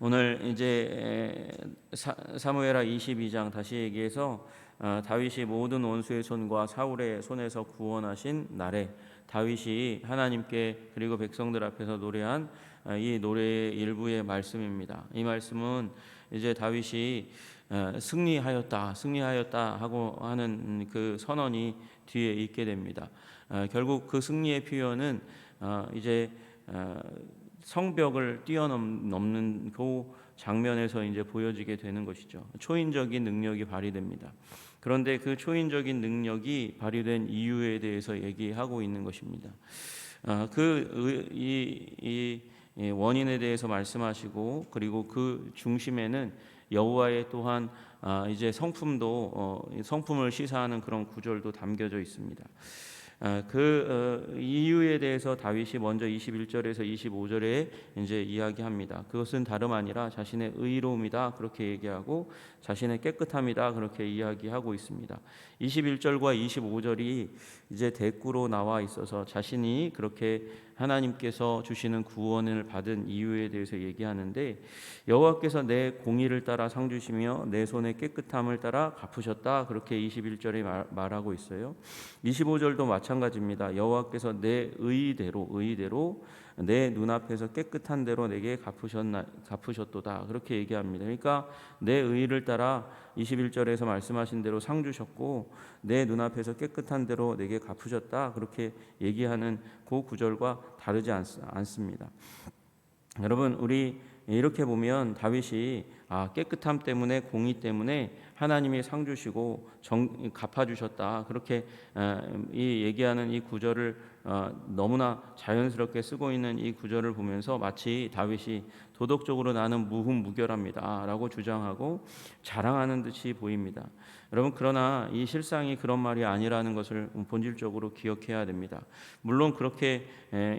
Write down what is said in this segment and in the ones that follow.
오늘 이제 사, 사무엘하 22장 다시 얘기해서 어, 다윗이 모든 원수의 손과 사울의 손에서 구원하신 날에 다윗이 하나님께 그리고 백성들 앞에서 노래한 어, 이 노래의 일부의 말씀입니다. 이 말씀은 이제 다윗이 어, 승리하였다, 승리하였다 하고 하는 그 선언이 뒤에 있게 됩니다. 어, 결국 그 승리의 표현은 어, 이제 어, 성벽을 뛰어넘는 그 장면에서 이제 보여지게 되는 것이죠. 초인적인 능력이 발휘됩니다. 그런데 그 초인적인 능력이 발휘된 이유에 대해서 얘기하고 있는 것입니다. 아, 그이 이 원인에 대해서 말씀하시고 그리고 그 중심에는 여호와의 또한 아, 이제 성품도 어, 성품을 시사하는 그런 구절도 담겨져 있습니다. 아, 그 어, 이유에 대해서 다윗이 먼저 21절에서 25절에 이제 이야기합니다. 그것은 다름 아니라 자신의 의로움이다 그렇게 얘기하고 자신의 깨끗함이다 그렇게 이야기하고 있습니다. 21절과 25절이 이제 대꾸로 나와 있어서 자신이 그렇게 하나님께서 주시는 구원을 받은 이유에 대해서 얘기하는데 여호와께서 내 공의를 따라 상 주시며 내 손의 깨끗함을 따라 갚으셨다 그렇게 21절에 말, 말하고 있어요. 25절도 마찬가지입니다. 여호와께서 내 의대로 의대로 내 눈앞에서 깨끗한 대로 내게 갚으셨나 갚으셨도다 그렇게 얘기합니다. 그러니까 내 의를 따라 21절에서 말씀하신 대로 상 주셨고 내 눈앞에서 깨끗한 대로 내게 갚으셨다 그렇게 얘기하는 그 구절과 다르지 않, 않습니다. 여러분 우리 이렇게 보면 다윗이 아 깨끗함 때문에 공의 때문에 하나님이 상 주시고 정, 갚아 주셨다 그렇게 어, 이 얘기하는 이 구절을 어, 너무나 자연스럽게 쓰고 있는 이 구절을 보면서 마치 다윗이 도덕적으로 나는 무흠무결합니다라고 주장하고 자랑하는 듯이 보입니다. 여러분 그러나 이 실상이 그런 말이 아니라는 것을 본질적으로 기억해야 됩니다. 물론 그렇게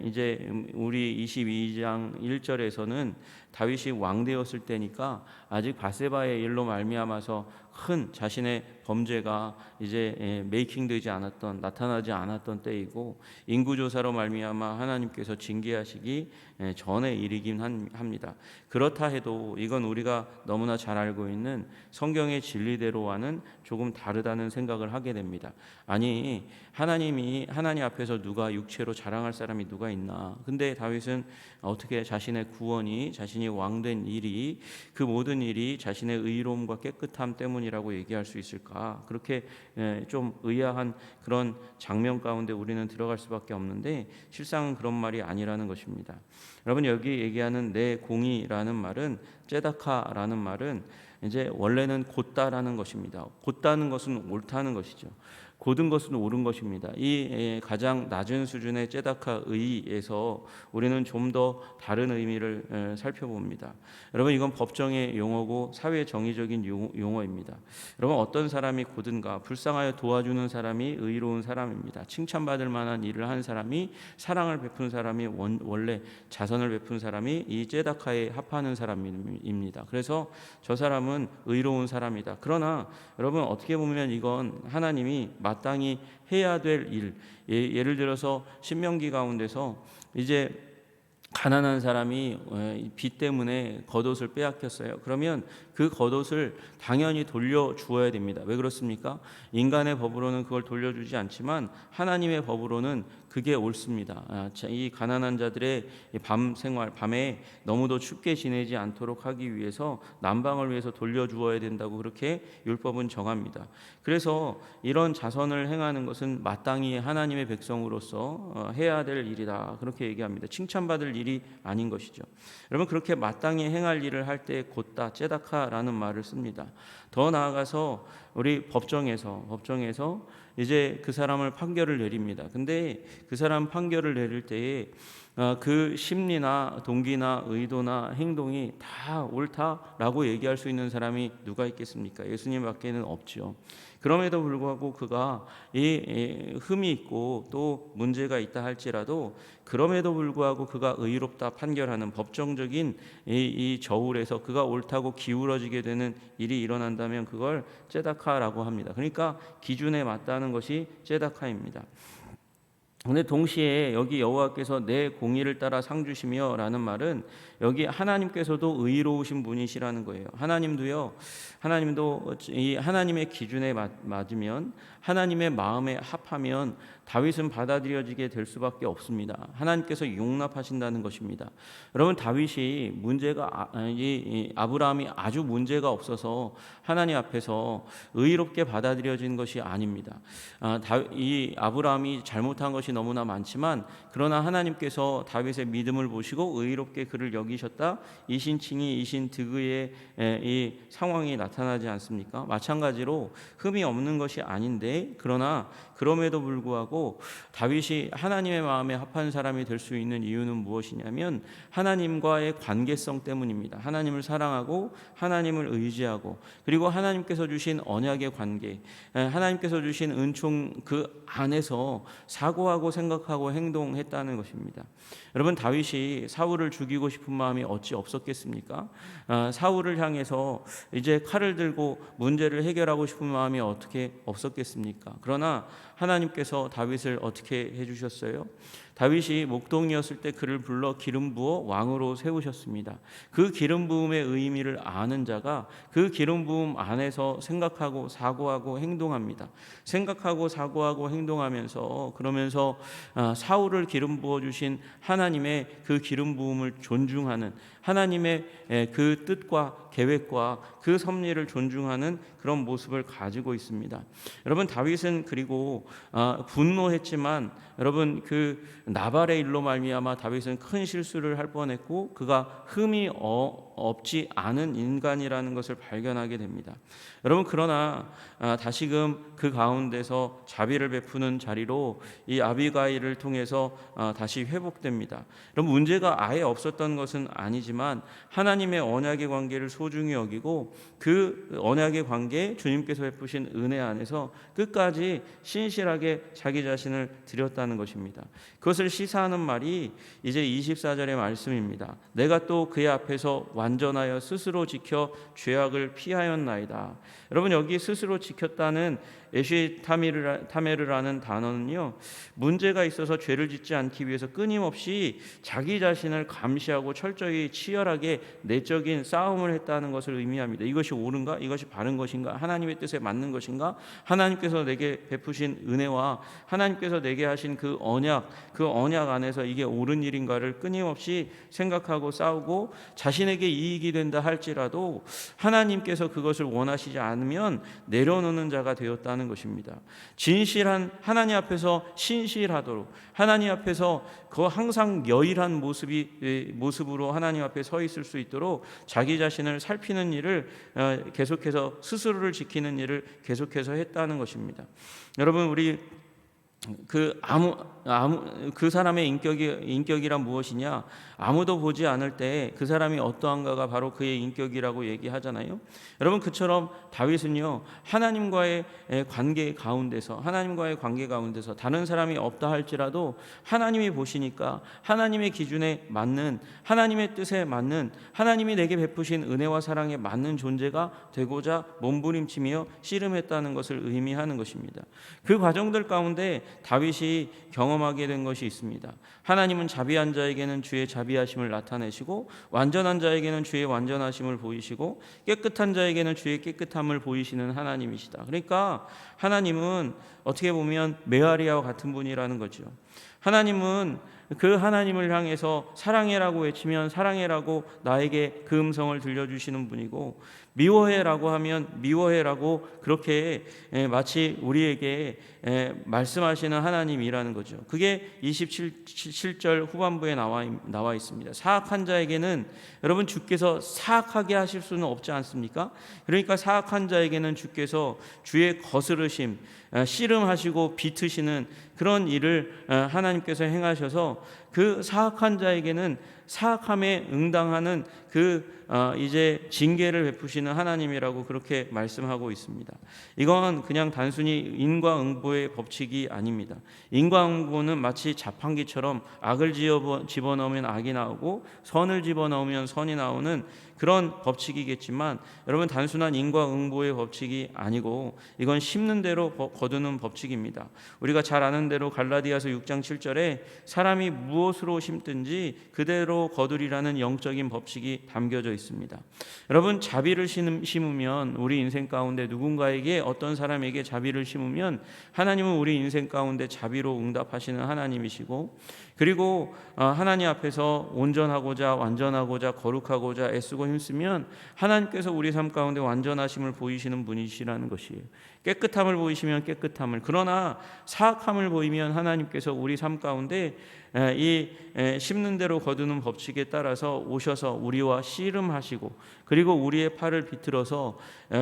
이제 우리 22장 1절에서는 다윗이 왕 되었을 때니까 아직 바세바의 일로 말미암아서 큰 자신의 범죄가 이제 메이킹되지 않았던 나타나지 않았던 때이고 인구 조사로 말미암아 하나님께서 징계하시기 전의 일이긴 합니다. 그렇다 해도 이건 우리가 너무나 잘 알고 있는 성경의 진리대로와는 조금 다르다는 생각을 하게 됩니다. 아니 하나님이 하나님 앞에서 누가 육체로 자랑할 사람이 누가 있나? 근데 다윗은 어떻게 자신의 구원이 자신이 왕된 일이 그 모든 일이 자신의 의로움과 깨끗함 때문이라고 얘기할 수 있을까? 그렇게 좀 의아한 그런 장면 가운데 우리는 들어갈 수밖에 없는데 실상은 그런 말이 아니라는 것입니다. 여러분 여기 얘기하는 내 공이라는 말은 제다카라는 말은 이제 원래는 곧다라는 것입니다. 곧다는 것은 옳다는 것이죠. 고든 것은 옳은 것입니다. 이 가장 낮은 수준의 제다카 의에서 우리는 좀 더 다른 의미를 살펴봅니다. 여러분 이건 법정의 용어고 사회 정의적인 용어입니다. 여러분 어떤 사람이 고든가 불쌍하여 도와주는 사람이 의로운 사람입니다. 칭찬받을 만한 일을 한 사람이 사랑을 베푼 사람이 원, 원래 자선을 베푼 사람이 이 제다카에 합하는 사람입니다. 그래서 저 사람은 의로운 사람이다. 그러나 여러분 어떻게 보면 이건 하나님이 마땅히 해야 될 일. 예, 예를 들어서 신명기 가운데서 이제 가난한 사람이 빚 때문에 겉옷을 빼앗겼어요. 그러면 그 겉옷을 당연히 돌려 주어야 됩니다. 왜 그렇습니까? 인간의 법으로는 그걸 돌려주지 않지만 하나님의 법으로는 그게 옳습니다. 아, 이 가난한 자들의 밤 생활, 밤에 너무도 춥게 지내지 않도록 하기 위해서 난방을 위해서 돌려주어야 된다고 그렇게 율법은 정합니다. 그래서 이런 자선을 행하는 것은 마땅히 하나님의 백성으로서 어, 해야 될 일이다. 그렇게 얘기합니다. 칭찬받을 일이 아닌 것이죠. 여러분 그렇게 마땅히 행할 일을 할 때 곧다 째다카라는 말을 씁니다. 더 나아가서 우리 법정에서 법정에서 이제 그 사람을 판결을 내립니다. 근데 그 사람 판결을 내릴 때에 어, 그 심리나 동기나 의도나 행동이 다 옳다라고 얘기할 수 있는 사람이 누가 있겠습니까? 예수님밖에는 없죠. 그럼에도 불구하고 그가 이 흠이 있고 또 문제가 있다 할지라도 그럼에도 불구하고 그가 의롭다 판결하는 법정적인 이, 이 저울에서 그가 옳다고 기울어지게 되는 일이 일어난다면 그걸 제다카라고 합니다. 그러니까 기준에 맞다는 것이 제다카입니다. 근데 동시에 여기 여호와께서 내 공의를 따라 상 주시며라는 말은 여기 하나님께서도 의로우신 분이시라는 거예요. 하나님도요. 하나님도 이 하나님의 기준에 맞, 맞으면 하나님의 마음에 합하면 다윗은 받아들여지게 될 수밖에 없습니다. 하나님께서 용납하신다는 것입니다. 여러분 다윗이 문제가 아, 이 아브라함이 아주 문제가 없어서 하나님 앞에서 의롭게 받아들여진 것이 아닙니다. 아, 이 아브라함이 잘못한 것이 너무나 많지만 그러나 하나님께서 다윗의 믿음을 보시고 의롭게 그를 여기셨다. 이신칭이 이신 득의의 이 상황이 나타나지 않습니까? 마찬가지로 흠이 없는 것이 아닌데 그러나 그럼에도 불구하고 다윗이 하나님의 마음에 합한 사람이 될 수 있는 이유는 무엇이냐면 하나님과의 관계성 때문입니다. 하나님을 사랑하고 하나님을 의지하고 그리고 하나님께서 주신 언약의 관계, 하나님께서 주신 은총 그 안에서 사고하고 생각하고 행동했다는 것입니다. 여러분 다윗이 사울을 죽이고 싶은 마음이 어찌 없었겠습니까? 아, 사울을 향해서 이제 칼을 들고 문제를 해결하고 싶은 마음이 어떻게 없었겠습니까? 그러나 하나님께서 다윗을 어떻게 해주셨어요? 다윗이 목동이었을 때 그를 불러 기름 부어 왕으로 세우셨습니다. 그 기름 부음의 의미를 아는 자가 그 기름 부음 안에서 생각하고 사고하고 행동합니다. 생각하고 사고하고 행동하면서 그러면서 아, 사울을 기름 부어 주신 하나님의 그 기름 부음을 존중하는 하나님의 그 뜻과 계획과 그 섭리를 존중하는 그런 모습을 가지고 있습니다. 여러분 다윗은 그리고 아, 분노했지만 여러분 그 나발의 일로 말미암아 다윗은 큰 실수를 할 뻔했고 그가 흠이 어, 없지 않은 인간이라는 것을 발견하게 됩니다. 여러분 그러나 아, 다시금 그 가운데서 자비를 베푸는 자리로 이 아비가일을 통해서 아, 다시 회복됩니다. 여러분 문제가 아예 없었던 것은 아니지만 하나님의 언약의 관계를 소중히 여기고 그 언약의 관계 주님께서 베푸신 은혜 안에서 끝까지 신실하게 자기 자신을 드렸다는 것입니다. 그것을 시사하는 말이 이제 24절의 말씀입니다. 내가 또 그의 앞에서 완전하여 스스로 지켜 죄악을 피하였나이다. 여러분 여기 스스로 지켰다는 에시타메르라는 단어는요 문제가 있어서 죄를 짓지 않기 위해서 끊임없이 자기 자신을 감시하고 철저히 치열하게 내적인 싸움을 했다는 것을 의미합니다. 이것이 옳은가? 이것이 바른 것인가? 하나님의 뜻에 맞는 것인가? 하나님께서 내게 베푸신 은혜와 하나님께서 내게 하신 그 언약, 그 언약 안에서 이게 옳은 일인가를 끊임없이 생각하고 싸우고 자신에게 이익이 된다 할지라도 하나님께서 그것을 원하시지 않으면 내려놓는 자가 되었다는 하는 것입니다. 진실한 하나님 앞에서 신실하도록 하나님 앞에서 그 항상 여일한 모습이 모습으로 하나님 앞에 서 있을 수 있도록 자기 자신을 살피는 일을 어, 계속해서 스스로를 지키는 일을 계속해서 했다는 것입니다. 여러분 우리 그 아무 아무 그 사람의 인격이 인격이란 무엇이냐? 아무도 보지 않을 때 그 사람이 어떠한가가 바로 그의 인격이라고 얘기하잖아요. 여러분 그처럼 다윗은요 하나님과의 관계 가운데서 하나님과의 관계 가운데서 다른 사람이 없다 할지라도 하나님이 보시니까 하나님의 기준에 맞는 하나님의 뜻에 맞는 하나님이 내게 베푸신 은혜와 사랑에 맞는 존재가 되고자 몸부림치며 씨름했다는 것을 의미하는 것입니다. 그 과정들 가운데 다윗이 경험하게 된 것이 있습니다. 하나님은 자비한 자에게는 주의 자비하심을 나타내시고 완전한 자에게는 주의 완전하심을 보이시고 깨끗한 자에게는 주의 깨끗함을 보이시는 하나님이시다. 그러니까 하나님은 어떻게 보면 메아리아와 같은 분이라는 거죠. 하나님은 그 하나님을 향해서 사랑해라고 외치면 사랑해라고 나에게 그 음성을 들려주시는 분이고 미워해라고 하면 미워해라고 그렇게 마치 우리에게 말씀하시는 하나님이라는 거죠. 그게 27절 후반부에 나와, 있습니다. 사악한 자에게는 여러분 주께서 사악하게 하실 수는 없지 않습니까? 그러니까 사악한 자에게는 주께서 주의 거스르심, 씨름하시고 비트시는 그런 일을 하나님께서 행하셔서 그 사악한 자에게는 사악함에 응당하는 그 어, 이제 징계를 베푸시는 하나님이라고 그렇게 말씀하고 있습니다. 이건 그냥 단순히 인과응보의 법칙이 아닙니다. 인과응보는 마치 자판기처럼 악을 집어넣으면 악이 나오고 선을 집어넣으면 선이 나오는 그런 법칙이겠지만 여러분 단순한 인과응보의 법칙이 아니고 이건 심는 대로 거두는 법칙입니다. 우리가 잘 아는 대로 갈라디아서 6장 7절에 사람이 무엇으로 심든지 그대로 거두리라는 영적인 법칙이 담겨져 있습니다. 여러분 자비를 심으면 우리 인생 가운데 누군가에게 어떤 사람에게 자비를 심으면 하나님은 우리 인생 가운데 자비로 응답하시는 하나님이시고 그리고 어, 하나님 앞에서 온전하고자 완전하고자 거룩하고자 애쓰고 힘쓰면 하나님께서 우리 삶 가운데 완전하심을 보이시는 분이시라는 것이에요. 깨끗함을 보이시면 깨끗함을 그러나 사악함을 보이면 하나님께서 우리 삶 가운데 이 심는 대로 거두는 법칙에 따라서 오셔서 우리와 씨름하시고 그리고 우리의 팔을 비틀어서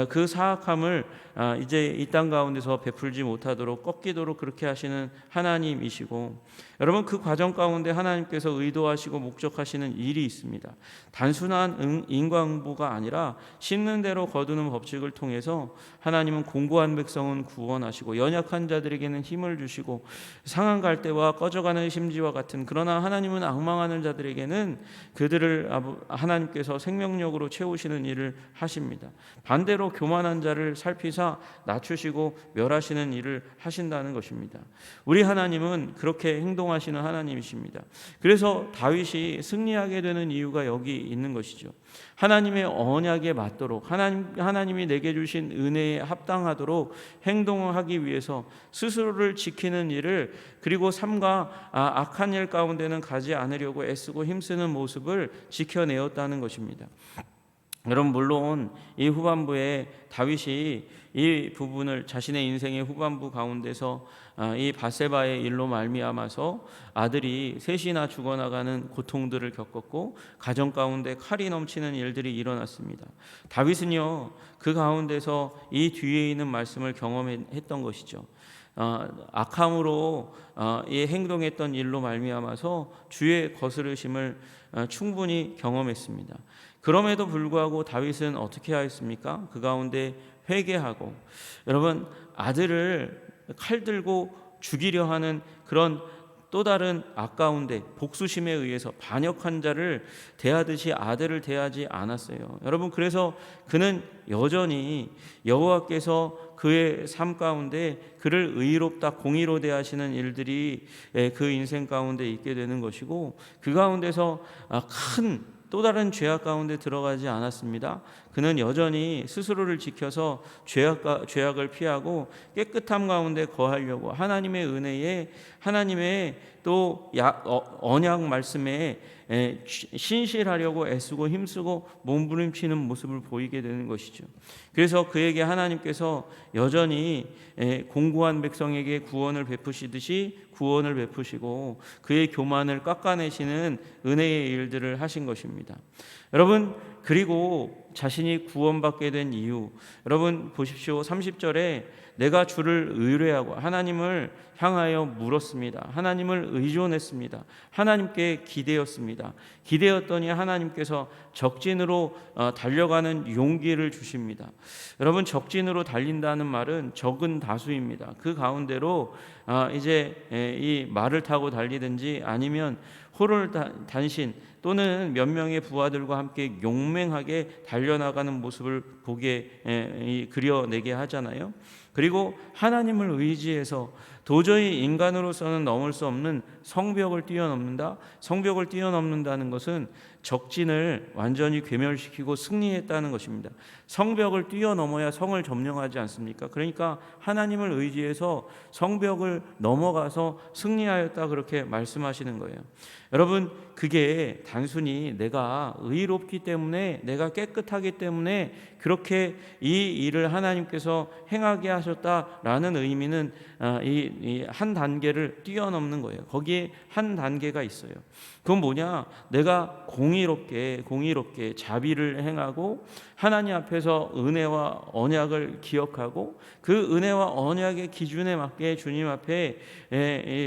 그 사악함을 아, 이제 이 땅 가운데서 베풀지 못하도록 꺾이도록 그렇게 하시는 하나님이시고 여러분 그 과정 가운데 하나님께서 의도하시고 목적하시는 일이 있습니다. 단순한 인과응보가 아니라 심는 대로 거두는 법칙을 통해서 하나님은 공고한 백성은 구원하시고 연약한 자들에게는 힘을 주시고 상한 갈대와 꺼져가는 심지와 같은 그러나 하나님은 악망하는 자들에게는 그들을 하나님께서 생명력으로 채우시는 일을 하십니다. 반대로 교만한 자를 살피사 낮추시고 멸하시는 일을 하신다는 것입니다. 우리 하나님은 그렇게 행동하시는 하나님이십니다. 그래서 다윗이 승리하게 되는 이유가 여기 있는 것이죠. 하나님의 언약에 맞도록 하나님 하나님이 내게 주신 은혜에 합당하도록 행동을 하기 위해서 스스로를 지키는 일을 그리고 삶과 아, 악한 일 가운데는 가지 않으려고 애쓰고 힘쓰는 모습을 지켜내었다는 것입니다. 여러분 물론 이 후반부에 다윗이 이 부분을 자신의 인생의 후반부 가운데서 아, 이 바세바의 일로 말미암아서 아들이 셋이나 죽어나가는 고통들을 겪었고 가정 가운데 칼이 넘치는 일들이 일어났습니다. 다윗은요 그 가운데서 이 뒤에 있는 말씀을 경험했던 것이죠. 어, 악함으로 어, 이 행동했던 일로 말미암아서 주의 거스르심을 어, 충분히 경험했습니다. 그럼에도 불구하고 다윗은 어떻게 하였습니까? 그 가운데 회개하고 여러분 아들을 칼 들고 죽이려 하는 그런 또 다른 아까운데 복수심에 의해서 반역한 자를 대하듯이 아들을 대하지 않았어요. 여러분 그래서 그는 여전히 여호와께서 그의 삶 가운데 그를 의롭다 공의로 대하시는 일들이 그 인생 가운데 있게 되는 것이고 그 가운데서 큰 또 다른 죄악 가운데 들어가지 않았습니다. 그는 여전히 스스로를 지켜서 죄악 죄악을 피하고 깨끗함 가운데 거하려고 하나님의 은혜에 하나님의 또 어, 언약 말씀에 신실하려고 애쓰고 힘쓰고 몸부림치는 모습을 보이게 되는 것이죠. 그래서 그에게 하나님께서 여전히 공고한 백성에게 구원을 베푸시듯이 구원을 베푸시고 그의 교만을 깎아내시는 은혜의 일들을 하신 것입니다. 여러분 그리고 자신이 구원받게 된 이유 여러분 보십시오 30절에 내가 주를 의뢰하고 하나님을 향하여 물었습니다. 하나님을 의존했습니다. 하나님께 기대었습니다. 기대었더니 하나님께서 적진으로 어, 달려가는 용기를 주십니다. 여러분 적진으로 달린다는 말은 적은 다수입니다. 그 가운데로 아, 이제 이 말을 타고 달리든지 아니면 호를 단신 또는 몇 명의 부하들과 함께 용맹하게 달려나가는 모습을 보게 그려내게 하잖아요. 그리고 하나님을 의지해서 도저히 인간으로서는 넘을 수 없는 성벽을 뛰어넘는다. 성벽을 뛰어넘는다는 것은 적진을 완전히 괴멸시키고 승리했다는 것입니다. 성벽을 뛰어넘어야 성을 점령하지 않습니까? 그러니까 하나님을 의지해서 성벽을 넘어가서 승리하였다 그렇게 말씀하시는 거예요. 여러분 그게 단순히 내가 의롭기 때문에 내가 깨끗하기 때문에 그렇게 이 일을 하나님께서 행하게 하셨다라는 의미는 아, 이한 단계를 뛰어넘는 거예요. 거기에 한 단계가 있어요. 그건 뭐냐? 내가 공의롭게 공의롭게 자비를 행하고 하나님 앞에서 은혜와 언약을 기억하고 그 은혜와 언약의 기준에 맞게 주님 앞에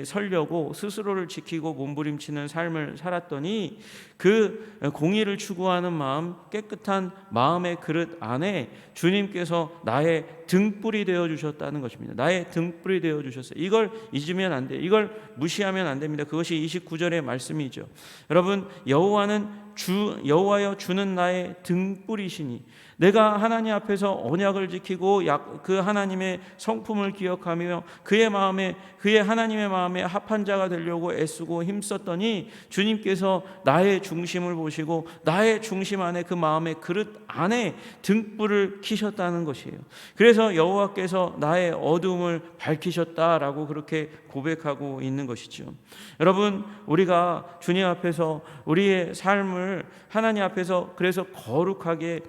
설려고 스스로를 지키고 몸부림치는 삶을 살았더니 그 공의를 추구하는 마음, 깨끗한 마음의 그릇 안에 주님께서 나의 등불이 되어 주셨다는 것입니다. 나의 등불이 되어 주셨어요. 이걸 잊으면 안 돼요. 이걸 무시하면 안 됩니다. 그것이 29절의 말씀이죠. 여러분, 여호와는 주 여호와여 주는 나의 등불이시니 내가 하나님 앞에서 언약을 지키고 약, 그 하나님의 성품을 기억하며 그의 마음에 그의 하나님의 마음에 합한 자가 되려고 애쓰고 힘썼더니 주님께서 나의 중심을 보시고 나의 중심 안에 그 마음의 그릇 안에 등불을 키셨다는 것이에요. 그래서 여호와께서 나의 어둠을 밝히셨다라고 그렇게 고백하고 있는 것이죠. 여러분, 우리가 주님 앞에서 우리의 삶을 하나님 앞에서 그래서 거룩하게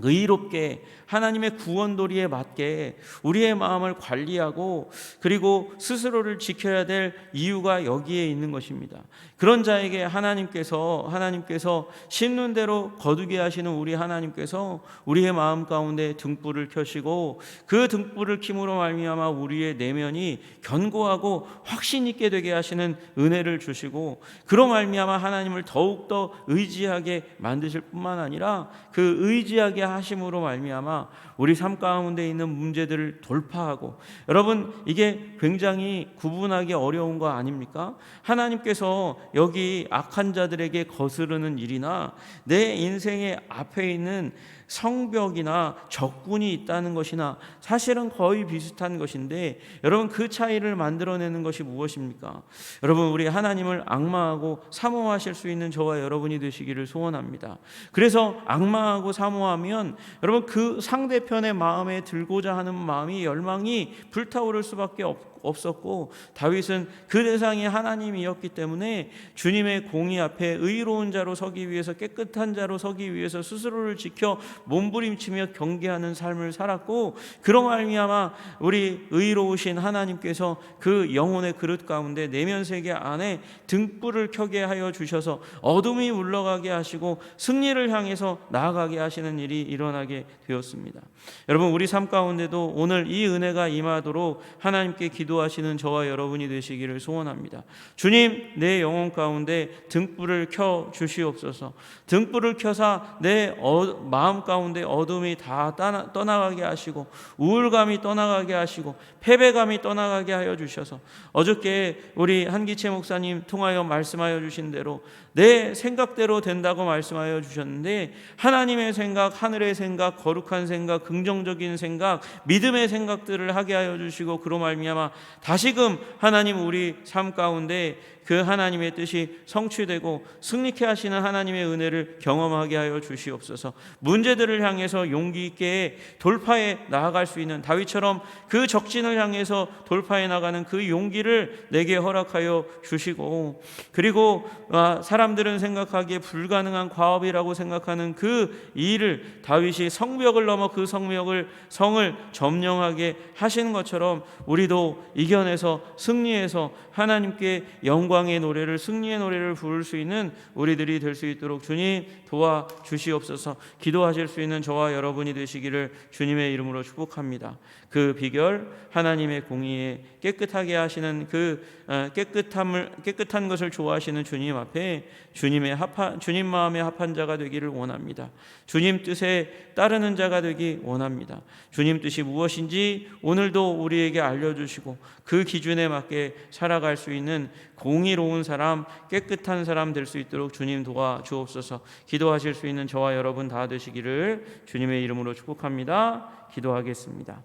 의롭게 하나님의 구원 도리에 맞게 우리의 마음을 관리하고 그리고 스스로를 지켜야 될 이유가 여기에 있는 것입니다. 그런 자에게 하나님께서 하나님께서 심는 대로 거두게 하시는 우리 하나님께서 우리의 마음 가운데 등불을 켜시고 그 등불을 킴으로 말미암아 우리의 내면이 견고하고 확신 있게 되게 하시는 은혜를 주시고 그로 말미암아 하나님을 더욱 더 의지하게 만드실 뿐만 아니라 그 의지하게 하심으로 말미암아 우리 삶 가운데 있는 문제들을 돌파하고 여러분 이게 굉장히 구분하기 어려운 거 아닙니까? 하나님께서 여기 악한 자들에게 거스르는 일이나 내 인생의 앞에 있는 성벽이나 적군이 있다는 것이나 사실은 거의 비슷한 것인데 여러분 그 차이를 만들어내는 것이 무엇입니까? 여러분 우리 하나님을 악마하고 사모하실 수 있는 저와 여러분이 되시기를 소원합니다. 그래서 악마하고 사모하면 여러분 그 상대편의 마음에 들고자 하는 마음이 열망이 불타오를 수밖에 없고 없었고 다윗은 그 대상이 하나님이었기 때문에 주님의 공의 앞에 의로운 자로 서기 위해서 깨끗한 자로 서기 위해서 스스로를 지켜 몸부림치며 경계하는 삶을 살았고 그런 말미암아 우리 의로우신 하나님께서 그 영혼의 그릇 가운데 내면 세계 안에 등불을 켜게 하여 주셔서 어둠이 물러가게 하시고 승리를 향해서 나아가게 하시는 일이 일어나게 되었습니다. 여러분 우리 삶 가운데도 오늘 이 은혜가 임하도록 하나님께 기도 기도하시는 저와 여러분이 되시기를 소원합니다. 주님, 내 영혼 가운데 등불을 켜 주시옵소서. 등불을 켜사 내 어, 마음 가운데 어둠이 다 떠나가게 하시고 우울감이 떠나가게 하시고 패배감이 떠나가게 하여 주셔서 어저께 우리 한기채 목사님 통하여 말씀하여 주신 대로 내 생각대로 된다고 말씀하여 주셨는데 하나님의 생각, 하늘의 생각, 거룩한 생각, 긍정적인 생각, 믿음의 생각들을 하게 하여 주시고 그로 말미암아 다시금 하나님 우리 삶 가운데 그 하나님의 뜻이 성취되고 승리케 하시는 하나님의 은혜를 경험하게 하여 주시옵소서. 문제들을 향해서 용기 있게 돌파해 나아갈 수 있는 다윗처럼 그 적진을 향해서 돌파해 나가는 그 용기를 내게 허락하여 주시고 그리고 아, 사람들은 생각하기에 불가능한 과업이라고 생각하는 그 일을 다윗이 성벽을 넘어 그 성벽을 성을 점령하게 하시는 것처럼 우리도 이겨내서 승리해서 하나님께 영광 의 노래를 승리의 노래를 부를 수 있는 우리들이 될 수 있도록 주님 도와 주시옵소서. 기도하실 수 있는 저와 여러분이 되시기를 주님의 이름으로 축복합니다. 그 비결 하나님의 공의에 깨끗하게 하시는 그 어, 깨끗함을 깨끗한 것을 좋아하시는 주님 앞에 주님의 합한 주님 마음에 합한 자가 되기를 원합니다. 주님 뜻에 따르는 자가 되기 원합니다. 주님 뜻이 무엇인지 오늘도 우리에게 알려 주시고 그 기준에 맞게 살아갈 수 있는 공 의로운 사람, 깨끗한 사람 될 수 있도록 주님 도와 주옵소서. 기도하실 수 있는 저와 여러분 다 되시기를 주님의 이름으로 축복합니다. 기도하겠습니다.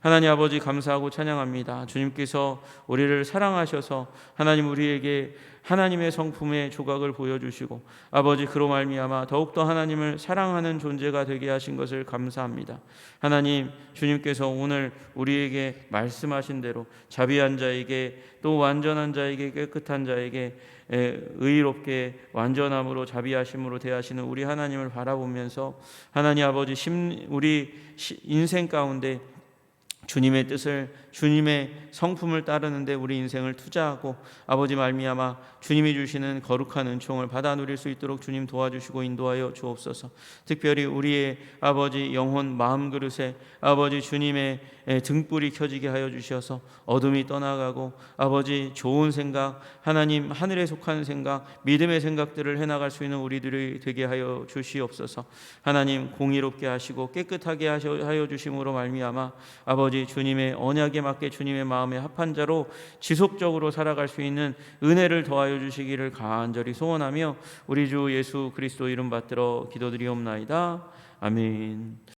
하나님 아버지 감사하고 찬양합니다. 주님께서 우리를 사랑하셔서 하나님 우리에게 하나님의 성품의 조각을 보여주시고 아버지 그로 말미암아 더욱더 하나님을 사랑하는 존재가 되게 하신 것을 감사합니다. 하나님 주님께서 오늘 우리에게 말씀하신 대로 자비한 자에게 또 완전한 자에게 깨끗한 자에게 에, 의롭게 완전함으로 자비하심으로 대하시는 우리 하나님을 바라보면서 하나님 아버지 심, 우리 시- 인생 가운데 주님의 뜻을 주님의 성품을 따르는데 우리 인생을 투자하고 아버지 말미암아 주님이 주시는 거룩한 은총을 받아 누릴 수 있도록 주님 도와주시고 인도하여 주옵소서. 특별히 우리의 아버지 영혼 마음 그릇에 아버지 주님의 에, 등불이 켜지게 하여 주셔서 어둠이 떠나가고 아버지 좋은 생각 하나님 하늘에 속한 생각 믿음의 생각들을 해 나갈 수 있는 우리들이 되게 하여 주시옵소서. 하나님 공의롭게 하시고 깨끗하게 하여 주심으로 말미암아 아버지 주님의 언약에 맞게 주님의 마음에 합한 자로 지속적으로 살아갈 수 있는 은혜를 더하여 주시기를 간절히 소원하며 우리 주 예수 그리스도 이름 받들어 기도드리옵나이다. 아멘.